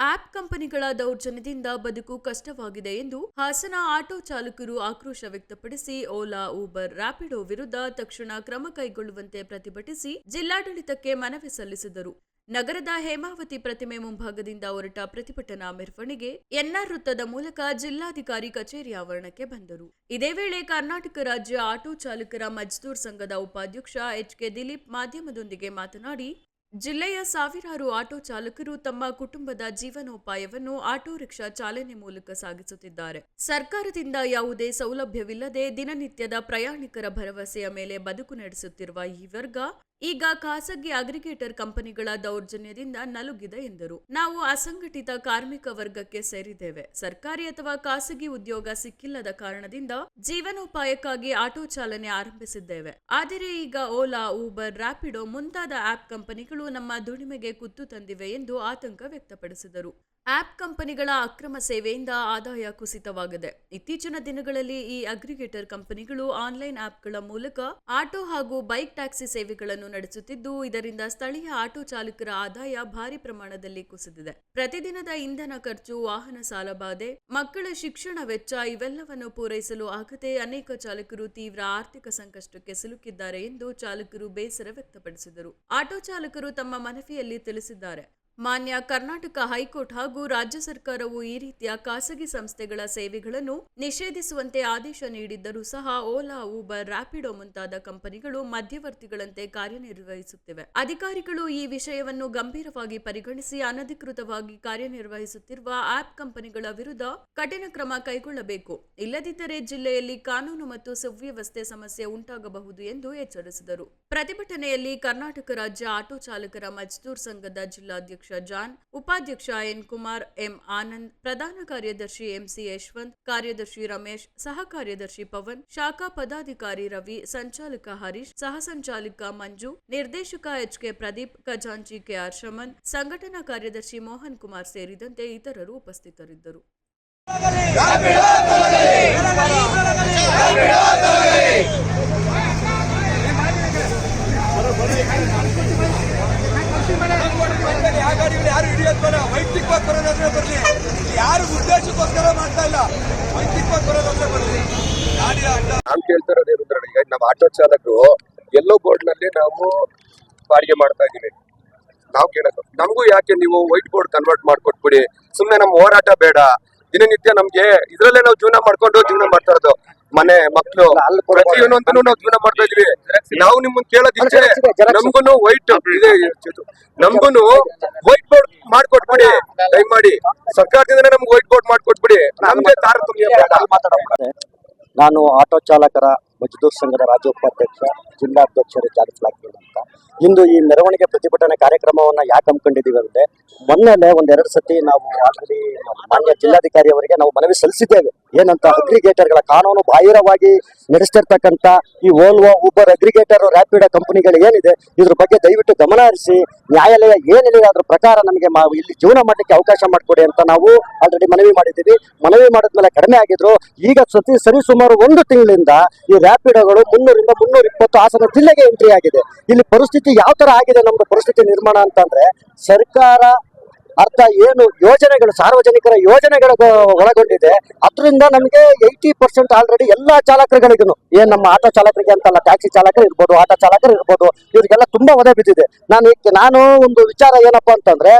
App ಕಂಪನಿಗಳ ದೌರ್ಜನ್ಯದಿಂದ ಬದುಕು ಕಷ್ಟವಾಗಿದೆ ಎಂದು ಹಾಸನ ಆಟೋ ಚಾಲಕರು ಆಕ್ರೋಶ ವ್ಯಕ್ತಪಡಿಸಿ, ಓಲಾ, ಊಬರ್ ರ್ಯಾಪಿಡೋ ವಿರುದ್ಧ ತಕ್ಷಣ ಕ್ರಮ ಕೈಗೊಳ್ಳುವಂತೆ ಪ್ರತಿಭಟಿಸಿ ಜಿಲ್ಲಾಡಳಿತಕ್ಕೆ ಮನವಿ ಸಲ್ಲಿಸಿದರು. ನಗರದ ಹೇಮಾವತಿ ಪ್ರತಿಮೆ ಮುಂಭಾಗದಿಂದ ಹೊರಟ ಪ್ರತಿಭಟನಾ ಮೆರವಣಿಗೆ ಎನ್ಆರ್ ವೃತ್ತದ ಮೂಲಕ ಜಿಲ್ಲಾಧಿಕಾರಿ ಕಚೇರಿ ಆವರಣಕ್ಕೆ ಬಂದರು. ಇದೇ ವೇಳೆ ಕರ್ನಾಟಕ ರಾಜ್ಯ ಆಟೋ ಚಾಲಕರ ಮಜ್ದೂರ್ ಸಂಘದ ಉಪಾಧ್ಯಕ್ಷ ಎಚ್ ಕೆ ದಿಲೀಪ್ ಮಾಧ್ಯಮದೊಂದಿಗೆ ಮಾತನಾಡಿ ಜಿಲ್ಲೆಯ ಸಾವಿರಾರು ಆಟೋ ಚಾಲಕರು ತಮ್ಮ ಕುಟುಂಬದ ಜೀವನೋಪಾಯವನ್ನು ಆಟೋ ರಿಕ್ಷಾ ಚಾಲನೆ ಮೂಲಕ ಸಾಗಿಸುತ್ತಿದ್ದಾರೆ. ಸರ್ಕಾರದಿಂದ ಯಾವುದೇ ಸೌಲಭ್ಯವಿಲ್ಲದೆ ದಿನನಿತ್ಯದ ಪ್ರಯಾಣಿಕರ ಭರವಸೆಯ ಮೇಲೆ ಬದುಕು ನಡೆಸುತ್ತಿರುವ ಈ ವರ್ಗ ಈಗ ಖಾಸಗಿ ಅಗ್ರಿಗೇಟರ್ ಕಂಪನಿಗಳ ದೌರ್ಜನ್ಯದಿಂದ ನಲುಗಿದೆ ಎಂದರು. ನಾವು ಅಸಂಘಟಿತ ಕಾರ್ಮಿಕ ವರ್ಗಕ್ಕೆ ಸೇರಿದ್ದೇವೆ. ಸರ್ಕಾರಿ ಅಥವಾ ಖಾಸಗಿ ಉದ್ಯೋಗ ಸಿಕ್ಕಿಲ್ಲದ ಕಾರಣದಿಂದ ಜೀವನೋಪಾಯಕ್ಕಾಗಿ ಆಟೋ ಚಾಲನೆ ಆರಂಭಿಸಿದ್ದೇವೆ. ಆದರೆ ಈಗ ಓಲಾ, ಊಬರ್ ರ್ಯಾಪಿಡೋ ಮುಂತಾದ ಆಪ್ ಕಂಪನಿಗಳು ನಮ್ಮ ದುಡಿಮೆಗೆ ಕುತ್ತು ತಂದಿವೆ ಎಂದು ಆತಂಕ ವ್ಯಕ್ತಪಡಿಸಿದರು. ಆಪ್ ಕಂಪನಿಗಳ ಅಕ್ರಮ ಸೇವೆಯಿಂದ ಆದಾಯ ಕುಸಿತವಾಗಿದೆ. ಇತ್ತೀಚಿನ ದಿನಗಳಲ್ಲಿ ಈ ಅಗ್ರಿಗೇಟರ್ ಕಂಪನಿಗಳು ಆನ್ಲೈನ್ ಆಪ್ಗಳ ಮೂಲಕ ಆಟೋ ಹಾಗೂ ಬೈಕ್ ಟ್ಯಾಕ್ಸಿ ಸೇವೆಗಳನ್ನು ನಡೆಸುತ್ತಿದ್ದು, ಇದರಿಂದ ಸ್ಥಳೀಯ ಆಟೋ ಚಾಲಕರ ಆದಾಯ ಭಾರಿ ಪ್ರಮಾಣದಲ್ಲಿ ಕುಸಿದಿದೆ. ಪ್ರತಿದಿನದ ಇಂಧನ ಖರ್ಚು, ವಾಹನ ಸಾಲಬಾಧೆ ಮಕ್ಕಳ ಶಿಕ್ಷಣ ವೆಚ್ಚ ಇವೆಲ್ಲವನ್ನು ಪೂರೈಸಲು ಆಗದೆ ಅನೇಕ ಚಾಲಕರು ತೀವ್ರ ಆರ್ಥಿಕ ಸಂಕಷ್ಟಕ್ಕೆ ಸಿಲುಕಿದ್ದಾರೆ ಎಂದು ಚಾಲಕರು ಬೇಸರ ವ್ಯಕ್ತಪಡಿಸಿದರು. ಆಟೋ ಚಾಲಕರು ತಮ್ಮ ಮನವಿಯಲ್ಲಿ ತಿಳಿಸಿದ್ದಾರೆ. ಮಾನ್ಯ ಕರ್ನಾಟಕ ಹೈಕೋರ್ಟ್ ಹಾಗೂ ರಾಜ್ಯ ಸರ್ಕಾರವು ಈ ರೀತಿಯ ಖಾಸಗಿ ಸಂಸ್ಥೆಗಳ ಸೇವೆಗಳನ್ನು ನಿಷೇಧಿಸುವಂತೆ ಆದೇಶ ನೀಡಿದ್ದರೂ ಸಹ ಓಲಾ, ಊಬರ್ ರ್ಯಾಪಿಡೋ ಮುಂತಾದ ಕಂಪನಿಗಳು ಮಧ್ಯವರ್ತಿಗಳಂತೆ ಕಾರ್ಯನಿರ್ವಹಿಸುತ್ತಿವೆ. ಅಧಿಕಾರಿಗಳು ಈ ವಿಷಯವನ್ನು ಗಂಭೀರವಾಗಿ ಪರಿಗಣಿಸಿ ಅನಧಿಕೃತವಾಗಿ ಕಾರ್ಯನಿರ್ವಹಿಸುತ್ತಿರುವ ಆಪ್ ಕಂಪನಿಗಳ ವಿರುದ್ಧ ಕಠಿಣ ಕ್ರಮ ಕೈಗೊಳ್ಳಬೇಕು. ಇಲ್ಲದಿದ್ದರೆ ಜಿಲ್ಲೆಯಲ್ಲಿ ಕಾನೂನು ಮತ್ತು ಸುವ್ಯವಸ್ಥೆ ಸಮಸ್ಯೆ ಉಂಟಾಗಬಹುದು ಎಂದು ಎಚ್ಚರಿಸಿದರು. ಪ್ರತಿಭಟನೆಯಲ್ಲಿ ಕರ್ನಾಟಕ ರಾಜ್ಯ ಆಟೋ ಚಾಲಕರ ಮಜ್ದೂರ್ ಸಂಘದ ಜಿಲ್ಲಾಧ್ಯಕ್ಷ ಜಾನ್, ಉಪಾಧ್ಯಕ್ಷ ಎನ್ ಕುಮಾರ್, ಎಂ ಆನಂದ್, ಪ್ರಧಾನ ಕಾರ್ಯದರ್ಶಿ ಎಂಸಿ ಯಶವಂತ್, ಕಾರ್ಯದರ್ಶಿ ರಮೇಶ್, ಸಹ ಕಾರ್ಯದರ್ಶಿ ಪವನ್, ಶಾಖಾ ಪದಾಧಿಕಾರಿ ರವಿ, ಸಂಚಾಲಕ ಹರೀಶ್, ಸಹ ಸಂಚಾಲಕ ಮಂಜು, ನಿರ್ದೇಶಕ ಎಚ್ ಕೆ ಪ್ರದೀಪ್, ಖಜಾಂಚಿ ಕೆಆರ್ ಶಮನ್, ಸಂಘಟನಾ ಕಾರ್ಯದರ್ಶಿ ಮೋಹನ್ ಕುಮಾರ್ ಸೇರಿದಂತೆ ಇತರರು ಉಪಸ್ಥಿತರಿದ್ದರು. ಆ ಗಾಡಿಗಳು ಯಾರು ಹಿಡಿಯೋದ್ ಬೇಡ. ವೈಯಕ್ತಿಕವಾಗಿ ಬರೋದಾದ್ರೆ ಬರಲಿ. ಯಾರು ಉದ್ದೇಶಕ್ಕೋಸ್ಕರ ಮಾಡ್ತಾ ಇಲ್ಲ. ವೈಯಕ್ತಿಕವಾಗಿ ಬರೋದಾದ್ರೆ ಬರಲಿ. ಗಾಡಿ ಅಡ್ಡ. ನಾನ್ ಕೇಳ್ತಾ ಇರೋದೇ ರುದ್ರಣ್ಣ ಈಗ ನಮ್ಮ ಆಟೋ ಚಾಲಕರು ಎಲ್ಲೋ ಬೋರ್ಡ್ನಲ್ಲಿ ನಾವು ಬಾಡಿಗೆ ಮಾಡ್ತಾ ಇದೀವಿ ನಾವು ಕೇಳೋದು. ನಮಗೂ ಯಾಕೆ ನೀವು ವೈಟ್ ಬೋರ್ಡ್ ಕನ್ವರ್ಟ್ ಮಾಡ್ಕೊಟ್ಬಿಡಿ? ಸುಮ್ನೆ ನಮ್ಮ ಹೋರಾಟ ಬೇಡ. ದಿನನಿತ್ಯ ನಮ್ಗೆ ಇದ್ರಲ್ಲೇ ನಾವು ಜೀವನ ಮಾಡ್ಕೊಂಡು ಜೀವನ ಮಾಡ್ತಾ ಇರೋದು. ಮನೆ ಮಕ್ಕಳು ಪ್ರತಿಯೊಂದನ್ನು ನಾವು ಜೀವನ ಮಾಡ್ತಾ ಇದೀವಿ ನಾವು ನಿಮ್ಮನ್ನ ಕೇಳೋದ್ ನಮ್ಗುನು ವೈಟ್ ಇದೆ ನಮ್ಗುನು ವೈಟ್ ಬೋರ್ಡ್ ಮಾಡ್ಕೊಟ್ಬಿಡಿ. ದಯಮಾಡಿ. ಸರ್ಕಾರದಿಂದ ನಮ್ಗೆ ವೈಟ್ ಬೋರ್ಡ್ ಮಾಡ್ಕೊಟ್ಬಿಡಿ. ನಮ್ಗೆ ತಾರತಮ್ಯ ನಾನು ಆಟೋ ಚಾಲಕರ ಮಜದೂರ್ ಸಂಘದ ರಾಜ್ಯ ಉಪಾಧ್ಯಕ್ಷ ಜಿಲ್ಲಾಧ್ಯಕ್ಷರು ಜಾಗಸಲಾಗ್ತೀನಿ ಅಂತ. ಇಂದು ಈ ಮೆರವಣಿಗೆ ಪ್ರತಿಭಟನೆ ಕಾರ್ಯಕ್ರಮವನ್ನ ಯಾಕೆ ಹಮ್ಮಿಕೊಂಡಿದ್ದೀವಿ ಅಂದ್ರೆ ಮೊನ್ನೆಲೆ ಒಂದೆರಡು ಸತಿ ನಾವು ಆಲ್ರೆಡಿ ಮಾನ್ಯ ಜಿಲ್ಲಾಧಿಕಾರಿ ಅವರಿಗೆ ನಾವು ಮನವಿ ಸಲ್ಲಿಸಿದ್ದೇವೆ. ಏನಂತ ಅಗ್ರಿಗೇಟರ್ಗಳ ಕಾನೂನು ಬಾಹಿರವಾಗಿ ನಡೆಸ್ತಿರ್ತಕ್ಕಂಥ ಈ ಓಲ್ವೋ ಉಬರ್ ಅಗ್ರಿಗೇಟರ್ ರ್ಯಾಪಿಡ್ ಕಂಪನಿಗಳು ಏನಿದೆ, ಇದ್ರ ಬಗ್ಗೆ ದಯವಿಟ್ಟು ಗಮನ ಹರಿಸಿ, ನ್ಯಾಯಾಲಯ ಏನಿದೆ ಅದ್ರ ಪ್ರಕಾರ ನಮಗೆ ಇಲ್ಲಿ ಜೀವನ ಮಾಡಲಿಕ್ಕೆ ಅವಕಾಶ ಮಾಡಿಕೊಡಿ ಅಂತ ನಾವು ಆಲ್ರೆಡಿ ಮನವಿ ಮಾಡಿದ್ದೀವಿ. ಮನವಿ ಮಾಡಿದ್ಮೇಲೆ ಕಡಿಮೆ ಆಗಿದ್ರು, ಈಗ ಸತಿ ಸುಮಾರು ಒಂದು ತಿಂಗಳಿಂದ ಈ ರ್ಯಾಪಿಡೋಗಳು ಮುನ್ನೂರಿಂದ ಮುನ್ನೂರ ಇಪ್ಪತ್ತು ಹಾಸನ ಜಿಲ್ಲೆಗೆ ಎಂಟ್ರಿ ಆಗಿದೆ. ಇಲ್ಲಿ ಪರಿಸ್ಥಿತಿ ಯಾವ ತರ ಆಗಿದೆ, ನಮ್ದು ಪರಿಸ್ಥಿತಿ ನಿರ್ಮಾಣ ಅಂತಂದ್ರೆ ಸರ್ಕಾರ ಅರ್ಥ ಏನು ಯೋಜನೆಗಳು, ಸಾರ್ವಜನಿಕರ ಯೋಜನೆಗಳು ಒಳಗೊಂಡಿದೆ. ಅದರಿಂದ ನಮಗೆ ಏಯ್ಟಿ ಪರ್ಸೆಂಟ್ ಆಲ್ರೆಡಿ ಎಲ್ಲಾ ಚಾಲಕರುಗಳಿಗೂ ಏನ್ ನಮ್ಮ ಆಟೋ ಚಾಲಕರಿಗೆ ಅಂತಲ್ಲ ಟ್ಯಾಕ್ಸಿ ಚಾಲಕರು ಇರ್ಬೋದು, ಆಟೋ ಚಾಲಕರು ಇರ್ಬೋದು, ಇವರಿಗೆಲ್ಲ ತುಂಬಾ ಒದೆ ಬಿದ್ದಿದೆ. ನಾನು ನಾನು ಒಂದು ವಿಚಾರ ಏನಪ್ಪಾ ಅಂತಂದ್ರೆ,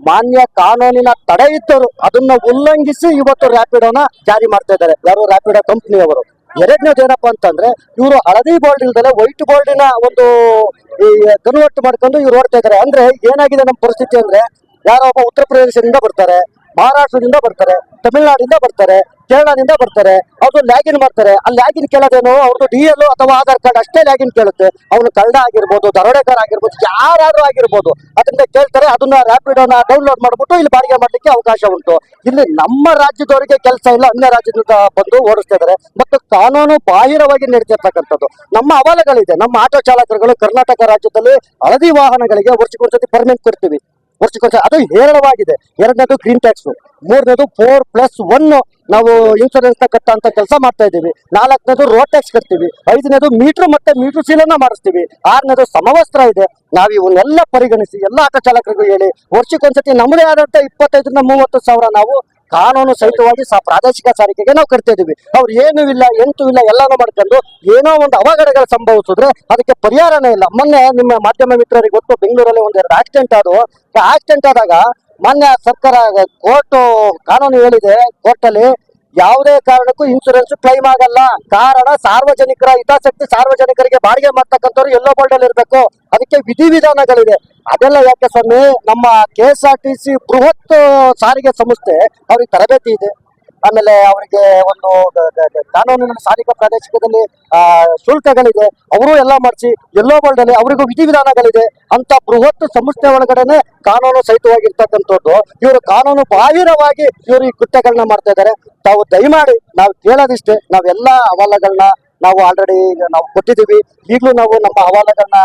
ಮಾನ್ಯ ಕಾನೂನಿನ ತಡೆ ಇದ್ದರು ಅದನ್ನ ಉಲ್ಲಂಘಿಸಿ ಇವತ್ತು ರ್ಯಾಪಿಡೋನ ಜಾರಿ ಮಾಡ್ತಾ ಇದ್ದಾರೆ. ಯಾರು? ರ್ಯಾಪಿಡೋ ಕಂಪ್ನಿಯವರು ಎರಡನೇದು ಏನಪ್ಪಾ ಅಂತಂದ್ರೆ, ಇವರು ಹಳದಿ ಬೋರ್ಡ್ ಇಲ್ದಲೆ ವೈಟ್ ಬೋರ್ಡಿನ ಒಂದು ಕನ್ವರ್ಟ್ ಮಾಡ್ಕೊಂಡು ಇವ್ರು ಓಡ್ತಾ ಇದ್ದಾರೆ. ಅಂದ್ರೆ ಏನಾಗಿದೆ ನಮ್ಮ ಪರಿಸ್ಥಿತಿ ಅಂದ್ರೆ ಯಾರೋ ಒಬ್ಬ ಉತ್ತರ ಪ್ರದೇಶದಿಂದ ಬರ್ತಾರೆ, ಮಹಾರಾಷ್ಟ್ರದಿಂದ ಬರ್ತಾರೆ, ತಮಿಳುನಾಡಿಂದ ಬರ್ತಾರೆ, ಕೇರಳದಿಂದ ಬರ್ತಾರೆ, ಅವ್ರು ಲ್ಯಾಗಿನ್ ಮಾಡ್ತಾರೆ. ಆ ಲ್ಯಾಗಿನ್ ಕೇಳೋದೇನು ಅವ್ರದ್ದು ಡಿ ಎಲ್ ಅಥವಾ ಆಧಾರ್ ಕಾರ್ಡ್ ಅಷ್ಟೇ ಲ್ಯಾಗಿನ್ ಕೇಳುತ್ತೆ. ಅವನು ಕಳ್ಳ ಆಗಿರ್ಬೋದು ದರೋಡೆಗಾರ ಆಗಿರ್ಬೋದು, ಯಾರಾದ್ರೂ ಆಗಿರ್ಬೋದು ಅದರಿಂದ ಕೇಳ್ತಾರೆ, ಅದನ್ನ ರ್ಯಾಪಿಡೋನ ಡೌನ್ಲೋಡ್ ಮಾಡ್ಬಿಟ್ಟು ಇಲ್ಲಿ ಬಾಡಿಗೆ ಮಾಡ್ಲಿಕ್ಕೆ ಅವಕಾಶ ಉಂಟು. ಇಲ್ಲಿ ನಮ್ಮ ರಾಜ್ಯದವರಿಗೆ ಕೆಲಸ ಇಲ್ಲ, ಅನ್ಯ ರಾಜ್ಯದಿಂದ ಬಂದು ಓಡಿಸ್ತಾ ಇದಾರೆ. ಮತ್ತು ಕಾನೂನು ಬಾಹಿರವಾಗಿ ನಡೀತಿರ್ತಕ್ಕಂಥದ್ದು ನಮ್ಮ ಅಹವಾಲುಗಳಿದೆ ನಮ್ಮ ಆಟೋ ಚಾಲಕರುಗಳು ಕರ್ನಾಟಕ ರಾಜ್ಯದಲ್ಲಿ ಹಳದಿ ವಾಹನಗಳಿಗೆ ವರ್ಷಕ್ಕೊಂದ್ಸತಿ ಪರ್ಮಿಟ್ ಕೊಡ್ತೀವಿ. ವರ್ಷಕ್ಕೊಂದ್ಸಲ ಅದು ಹೇರಳವಾಗಿದೆ. ಎರಡನೇದು ಗ್ರೀನ್ ಟ್ಯಾಕ್ಸ್ ಮೂರನೇದು ಫೋರ್ ಪ್ಲಸ್ ಒನ್ ನಾವು ಇನ್ಸೂರೆನ್ಸ್ನ ಕಟ್ಟಂತ ಕೆಲಸ ಮಾಡ್ತಾ ಇದ್ದೀವಿ. ನಾಲ್ಕನೇದು ರೋಡ್ ಟ್ಯಾಕ್ಸ್ ಕಟ್ತೀವಿ. ಐದನೇದು ಮೀಟರ್ ಮತ್ತೆ ಮೀಟರ್ ಸೀಲನ್ನ ಮಾಡಿಸ್ತೀವಿ. ಆರನೇದು ಸಮವಸ್ತ್ರ ಇದೆ. ನಾವು ಇವನ್ನೆಲ್ಲ ಪರಿಗಣಿಸಿ, ಎಲ್ಲ ಆಟೋ ಚಾಲಕರಿಗೂ ಹೇಳಿ ವರ್ಷಕ್ಕೊಂದ್ಸತಿ ನಮ್ಮದೇ ಆದಂತ ಇಪ್ಪತ್ತೈದರಿಂದ ಮೂವತ್ತು ಸಾವಿರ ನಾವು ಕಾನೂನು ಸಹಿತವಾಗಿ ಸಹ ಪ್ರಾದೇಶಿಕ ಸಾರಿಗೆಗೆ ನಾವು ಕಟ್ತಾ ಇದೀವಿ ಅವ್ರು ಏನೂ ಇಲ್ಲ, ಎಂತೂ ಇಲ್ಲ, ಎಲ್ಲಾನು ಮಾಡ್ಕೊಂಡು ಏನೋ ಒಂದು ಅವಘಡಗಳು ಸಂಭವಿಸಿದ್ರೆ ಅದಕ್ಕೆ ಪರಿಹಾರನೇ ಇಲ್ಲ. ಮೊನ್ನೆ ನಿಮ್ಮ ಮಾಧ್ಯಮ ಮಿತ್ರರಿಗೆ ಗೊತ್ತು, ಬೆಂಗಳೂರಲ್ಲಿ ಒಂದೆರಡು ಆಕ್ಸಿಡೆಂಟ್ ಆದವು. ಆಕ್ಸಿಡೆಂಟ್ ಆದಾಗ ಮೊನ್ನೆ ಸರ್ಕಾರ, ಕೋರ್ಟ್ ಕಾನೂನು ಹೇಳಿದೆ ಕೋರ್ಟ್ ಅಲ್ಲಿ ಯಾವುದೇ ಕಾರಣಕ್ಕೂ ಇನ್ಸೂರೆನ್ಸ್ ಕ್ಲೈಮ್ ಆಗಲ್ಲ. ಕಾರಣ ಸಾರ್ವಜನಿಕರ ಹಿತಾಸಕ್ತಿ ಸಾರ್ವಜನಿಕರಿಗೆ ಬಾಡಿಗೆ ಮಾಡ್ತಕ್ಕಂಥವ್ರು ಎಲ್ಲೋ ಬೋರ್ಡ್ ಅಲ್ಲಿ ಇರಬೇಕು. ಅದಕ್ಕೆ ವಿಧಿವಿಧಾನಗಳಿದೆ. ಅದೆಲ್ಲ ಯಾಕೆ ಸ್ವಾಮಿ? ನಮ್ಮ K S R T C ಬೃಹತ್ ಸಾರಿಗೆ ಸಂಸ್ಥೆ ಅವ್ರಿಗೆ ತರಬೇತಿ ಇದೆ. ಆಮೇಲೆ ಅವರಿಗೆ ಒಂದು ಕಾನೂನಿನ ಸ್ಥಾನಿಕ ಪ್ರಾದೇಶಿಕದಲ್ಲಿ ಶುಲ್ಕಗಳಿದೆ. ಅವರು ಎಲ್ಲ ಮಾಡಿಸಿ ಎಲ್ಲೋ ಬೋರ್ಡ್ ಅಲ್ಲಿ ಅವರಿಗೂ ವಿಧಿವಿಧಾನಗಳಿದೆ. ಅಂತ ಬೃಹತ್ ಸಂಸ್ಥೆ ಒಳಗಡೆನೆ ಕಾನೂನು ಸಹಿತವಾಗಿರ್ತಕ್ಕಂಥದ್ದು. ಇವರು ಕಾನೂನು ಬಾಹಿರವಾಗಿ ಇವರು ಈ ಕೃತ್ಯಗಳನ್ನ ಮಾಡ್ತಾ ಇದ್ದಾರೆ. ತಾವು ದಯಮಾಡಿ, ನಾವು ಕೇಳೋದಿಷ್ಟೇ ನಾವೆಲ್ಲ ಹವಾಲಗಳನ್ನ ನಾವು ಆಲ್ರೆಡಿ ನಾವು ಕೊಟ್ಟಿದ್ದೀವಿ. ಈಗಲೂ ನಾವು ನಮ್ಮ ಹವಾಲಗಳನ್ನ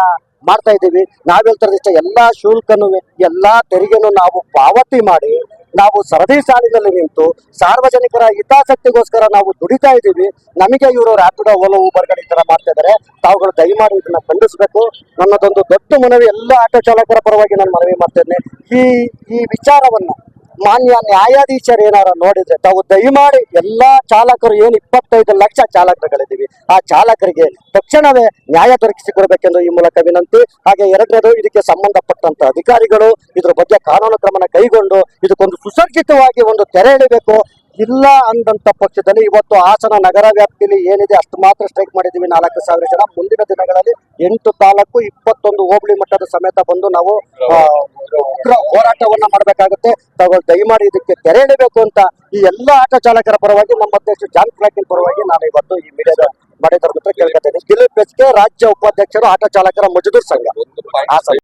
ಮಾಡ್ತಾ ಇದ್ದೀವಿ. ನಾವ್ ಎಲ್ಲ ಎಲ್ಲಾ ಶುಲ್ಕನು, ಎಲ್ಲಾ ತೆರಿಗೆನು ನಾವು ಪಾವತಿ ಮಾಡಿ ನಾವು ಸರದಿ ಸಾಲಿನಲ್ಲಿ ನಿಂತು ಸಾರ್ವಜನಿಕರ ಹಿತಾಸಕ್ತಿಗೋಸ್ಕರ ನಾವು ದುಡಿತಾ ಇದ್ದೀವಿ. ನಮಗೆ ಇವರು ರ್ಯಾಪಿಡೋ ಓಲೋ ಊಬರ್ಗಳು ಈ ತರ ಮಾಡ್ತಾ ಇದ್ದಾರೆ. ತಾವುಗಳು ದಯಮಾಡಿ ಇದನ್ನ ಖಂಡಿಸಬೇಕು. ನನ್ನದೊಂದು ದೊಡ್ಡ ಮನವಿ ಎಲ್ಲ ಆಟೋ ಚಾಲಕರ ಪರವಾಗಿ ನಾನು ಮನವಿ ಮಾಡ್ತೇನೆ ಈ ಈ ವಿಚಾರವನ್ನ ಮಾನ್ಯ ನ್ಯಾಯಾಧೀಶರು ಏನಾರ ನೋಡಿದ್ರೆ ತಾವು ದಯಮಾಡಿ ಎಲ್ಲಾ ಚಾಲಕರು, ಏನು ಇಪ್ಪತ್ತೈದು ಲಕ್ಷ ಚಾಲಕರುಗಳಿದ್ದೀವಿ. ಆ ಚಾಲಕರಿಗೆ ತಕ್ಷಣವೇ ನ್ಯಾಯ ದೊರಕಿಸಿಕೊಡ್ಬೇಕೆಂದು ಈ ಮೂಲಕ ವಿನಂತಿ. ಹಾಗೆ ಎರಡನೇದು, ಇದಕ್ಕೆ ಸಂಬಂಧಪಟ್ಟಂತ ಅಧಿಕಾರಿಗಳು ಇದ್ರ ಬಗ್ಗೆ ಕಾನೂನು ಕ್ರಮನ ಕೈಗೊಂಡು ಇದಕ್ಕೊಂದು ಸುಸರ್ಜಿತವಾಗಿ ಒಂದು ತೆರೆ ಎಳಿಬೇಕು. ಇಲ್ಲ ಅಂದಂತ ಪಕ್ಷದಲ್ಲಿ ಇವತ್ತು ಹಾಸನ ನಗರ ವ್ಯಾಪ್ತಿಯಲ್ಲಿ ಏನಿದೆ ಅಷ್ಟು ಮಾತ್ರ ಸ್ಟ್ರೈಕ್ ಮಾಡಿದ್ದೀವಿ ನಾಲ್ಕು ಸಾವಿರ ಜನ. ಮುಂದಿನ ದಿನಗಳಲ್ಲಿ ಎಂಟು ತಾಲೂಕು ಇಪ್ಪತ್ತೊಂದು ಹೋಬಳಿ ಮಟ್ಟದ ಸಮೇತ ಬಂದು ನಾವು ಉಗ್ರ ಹೋರಾಟವನ್ನ ಮಾಡಬೇಕಾಗುತ್ತೆ. ತಾವು ದಯಮಾಡಿ ಇದಕ್ಕೆ ತೆರೆ ಇಡಬೇಕು ಅಂತ ಈ ಎಲ್ಲ ಆಟೋ ಚಾಲಕರ ಪರವಾಗಿ, ನಮ್ಮ ಅಧ್ಯಕ್ಷ ಜಾನ್ ಫ್ಲಾಕಿನ್ ಪರವಾಗಿ ನಾನು ಇವತ್ತು ಈ ಮೀಡಿಯಾದ ಮಾಡಿದ ಕೇಳ್ಕೊತೇನೆ. ದಿಲೀಪ್ ಎಚ್ ರಾಜ್ಯ ಉಪಾಧ್ಯಕ್ಷರು, ಆಟೋ ಚಾಲಕರ ಮಜದೂರ್ ಸಂಘ.